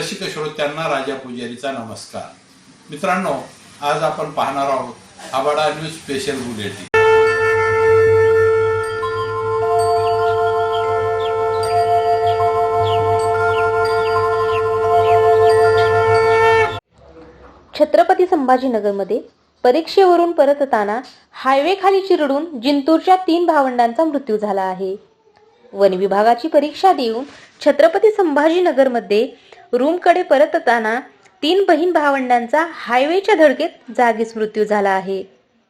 रसिक श्रोत्यांना राजा पुजारीचा नमस्कार. मित्रांनो आज आपण पाहणार आहोत आबाडा न्यूज स्पेशल बुलेटिन. छत्रपती संभाजीनगरमध्ये परीक्षेवरून परतताना हायवे खाली चिरडून जिंतूरच्या तीन भावंडांचा मृत्यू झाला आहे. वन विभागाची परीक्षा देऊन छत्रपती संभाजीनगरमध्ये रूमकडे परतताना तीन बहीण भावंडांचा हायवेच्या धडकेत जागीच मृत्यू झाला आहे.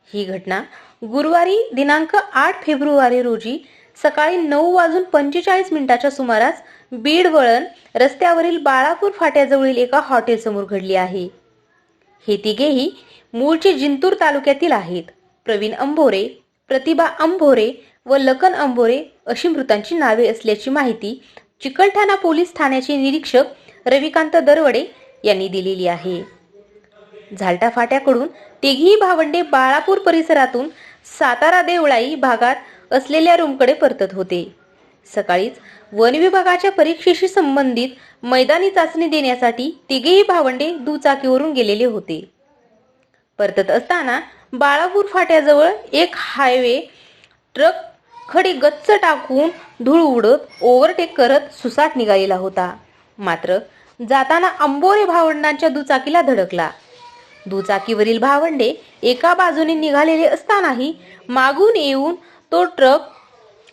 ही घटना गुरुवारी दिनांक आठ फेब्रुवारी रोजी सकाळी नऊ वाजून पंचेचाळीस मिनिटाच्या सुमारास बीड वळण रस्त्यावरील बाळापूर फाट्याजवळील एका हॉटेलसमोर घडली आहे. हे तिघेही मूळचे जिंतूर तालुक्यातील आहेत. प्रवीण अंभोरे प्रतिभा अंभोरे व लखन अंभोरे अशी मृतांची नावे असल्याची माहिती चिकलठाणा पोलीस ठाण्याचे निरीक्षक रविकांत दरवडे यांनी दिलेली आहे. झालटा फाट्याकडून तिघी भावंडे बाळापूर परिसरातून सातारा देवळाई भागात असलेल्या रूमकडे परतत होते. सकाळीच वन विभागाच्या परीक्षेशी संबंधित मैदानी चाचणी देण्यासाठी तिघेही भावंडे दुचाकीवरून गेलेले होते. परतत असताना बाळापूर फाट्याजवळ एक हायवे ट्रक खडी गच्च टाकून धूळ उडत ओव्हरटेक करत सुसाट निघालेला होता. मात्र जाताना अंबोरे भावंडांच्या दुचाकीला धडकला. दुचाकीवरील भावंडे एका बाजूने निघालेले असतानाही मागून येऊन तो ट्रक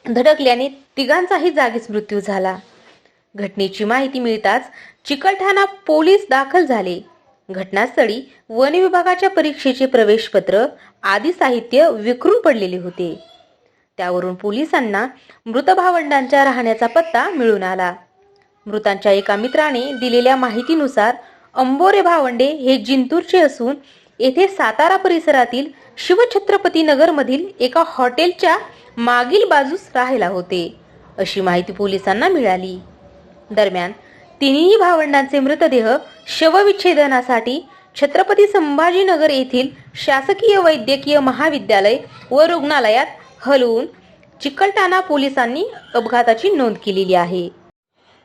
धडकल्याने तिघांचाही जागीच मृत्यू झाला. घटनेची माहिती मिळताच चिकलठाणा पोलीस दाखल झाले. घटनास्थळी वन विभागाच्या परीक्षेचे प्रवेशपत्र आदी साहित्य विखरून पडलेले होते. त्यावरून पोलिसांना मृत भावंडांच्या राहण्याचा पत्ता मिळून आला. मृतांच्या एका मित्राने दिलेल्या माहितीनुसार अंबोरे भावंडे हे जिंतूरचे असून येथे सातारा परिसरातील शिवछत्रपती नगरमधील एका हॉटेलच्या मागील बाजूस राहायला होते अशी माहिती पोलिसांना मिळाली. दरम्यान तिन्ही भावंडांचे मृतदेह शवविच्छेदनासाठी छत्रपती संभाजीनगर येथील शासकीय वैद्यकीय महाविद्यालय व रुग्णालयात हलवून चिकलटाणा पोलिसांनी अपघाताची नोंद केलेली आहे.